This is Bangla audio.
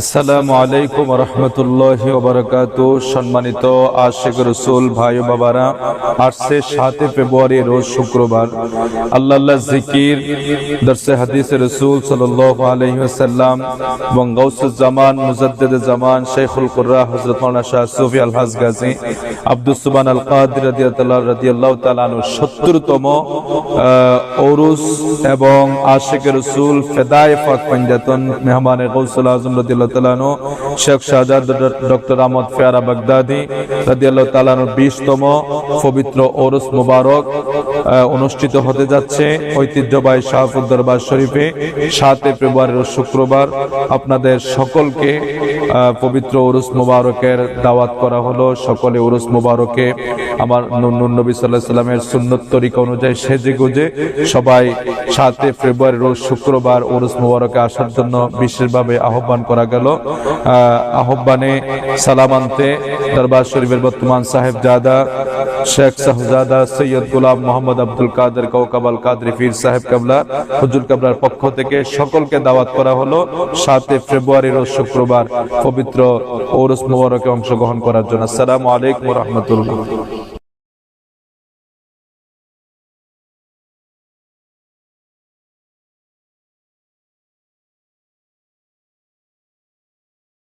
আসসালামু আলাইকুম রহমতুল্লাহ ওবরাকাত। সম্মানিত আশেখ রসুল ভাই বাবারা, আসছে সাতই ফেব্রুয়ারি, রোজ শুক্রবার। আল্লাহ আল্লাহ জিকির দরসে হাদিস রসুল সাল্লাহ আলহিহাসাল্লাম এবং গৌসুজ্জামান মুজদ্দেদ জামান শেখুল কুর্রা হজরত মৌলানা শাহ সুফি আলহাজ গাজী আব্দুল সুবান আল কাদির রাদিয়াল্লাহু তাআলা আনহু 70তম ওরুস এবং আশেখ রসুল ফেদায়ে পাক পঞ্জাতন মেহমানে গৌসুল আজম রাদিয়াল্লাহু শেখ ডক্টর 20তম পবিত্র ওরুস মুবারক অনুষ্ঠিত হতে যাচ্ছে ঐতিহ্যবাহী শাহপুর দরবার শরীফে সাতই ফেব্রুয়ারির শুক্রবার। আপনাদের সকলকে পবিত্র উরুস মুবারকের দাওয়াত করা হলো। সকলে উরুস মুবারকে আমার নবী সাল্লাহ সাল্লামের সুন্নত তরিকা অনুযায়ী সেজে গুজে সবাই সাতই ফেব্রুয়ারি রোজ শুক্রবার উরুস মুবারকে আসার জন্য বিশেষভাবে আহ্বান করা গেল। আহ্বানে সালাম আনতে দরবার শরীফের বর্তমান সাহেব জাদা শেখ শাহজাদা সৈয়দ গোলাম মোহাম্মদ আব্দুল কাদের কৌকাবাল কাদরি ফির সাহেব কাবলা, হুজুর কাবলার পক্ষ থেকে সকলকে দাওয়াত করা হলো সাতই ফেব্রুয়ারি রোজ শুক্রবার, পবিত্র ওরস মোবারকে অংশগ্রহণ করার জন্য। আসসালামু আলাইকুম রহমতুল্লাহ।